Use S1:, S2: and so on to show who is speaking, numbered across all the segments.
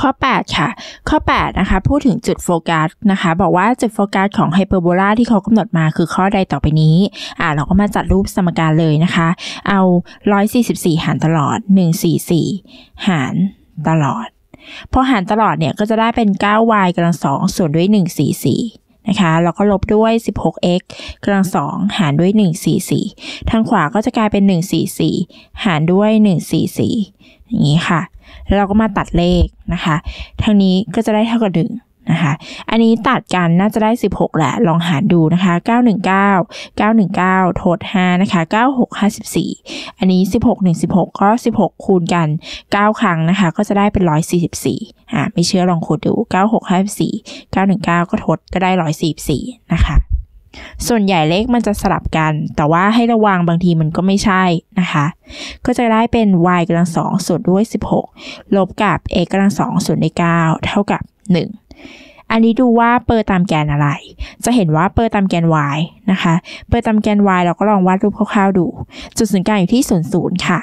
S1: ข้อ 8 ค่ะ ข้อ 8 นะคะ พูดถึงจุดโฟกัสนะคะ บอกว่าจุดโฟกัสของไฮเปอร์โบลาที่เขากำหนดมาคือข้อใดต่อไปนี้ อ่าเราก็มาจัดรูปสมการเลยนะคะ เอา 144 หารตลอด 144 หารตลอด พอหารตลอดเนี่ยก็จะได้เป็น 9y กำลัง2ส่วนด้วย 144 นะคะ แล้วก็ลบด้วย 16x กำลัง2หารด้วย 144 ทางขวาก็จะกลายเป็น 144 หารด้วย 144 อย่างนี้ค่ะ แล้วเราก็มาตัดเลขนะคะ ทางนี้ก็จะได้เท่ากับห นะคะ อันนี้ตัดกันน่าจะได้ 16แหละ ลองหารดูนะคะ 919 919 โทษ5นะคะ 9654 อันนี้ 16 1 16 ก็ 16 คูณกัน 9 ครั้งนะคะ ก็จะได้เป็น 144อ่าไม่เชื่อลองคูณดู 9654 919 ก็ทดก็ได้ 144 นะคะส่วนใหญ่เลขมันจะสลับกัน แต่ว่าให้ระวังบางทีมันก็ไม่ใช่นะคะ ก็จะได้เป็น y กำลังสองส่วนด้วย 16 ลบกับ a กำลังสองส่วนด้วย9เท่ากับ 1 อันนี้ดูว่าเปิดตามแกนอะไร จะเห็นว่าเปิดตามแกน y นะคะ เปิดตามแกน y เราก็ลองวาดรูปคร่าวๆดู จุดศูนย์กลางอยู่ที่0 0ค่ะ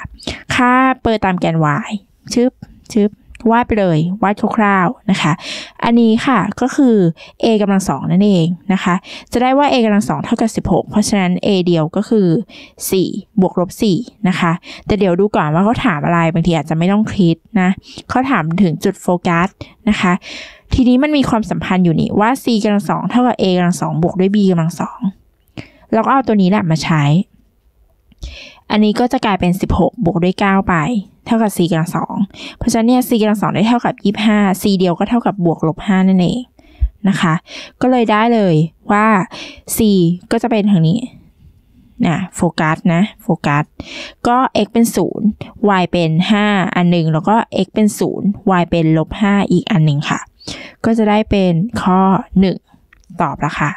S1: ค่าเปิดตามแกน y ชึบชึบวาดไปเลยวาดคร่าวๆนะคะ อันนี้ค่ะก็คือ a กำลังสองนั่นเองนะคะ จะได้ว่า a กำลังสองเท่ากับ 16 เพราะฉะนั้น a เดียวก็คือ 4 บวกลบ4นะคะ แต่เดี๋ยวดูก่อนว่าเขาถามอะไรบางทีอาจจะไม่ต้องคิดนะเขาถามถึงจุดโฟกัสนะคะ ทีนี้มันมีความสัมพันธ์อยู่นี่ว่า c กำลังสองเท่ากับ a กำลังสองบวกด้วย b กำลังสองเราก็เอาตัวนี้แหละมาใช้ อันนี้ก็จะกลายเป็น 16 บวกด้วย 9 ไป เท่ากับ c กำลังสองเพราะฉะนั้นเนี่ย c กำลังสองได้เท่ากับ 25 c เดียวก็เท่ากับบวกลบ 5 นั่นเองนะคะ ก็เลยได้เลยว่า c ก็จะเป็นทางนี้นะโฟกัสนะโฟกัสก็ x เป็น 0 y เป็น 5 อันหนึ่งแล้วก็ x เป็น 0 y เป็นลบ5อีกอันหนึ่งค่ะ ก็จะได้เป็นข้อ 1 ตอบแล้วค่ะ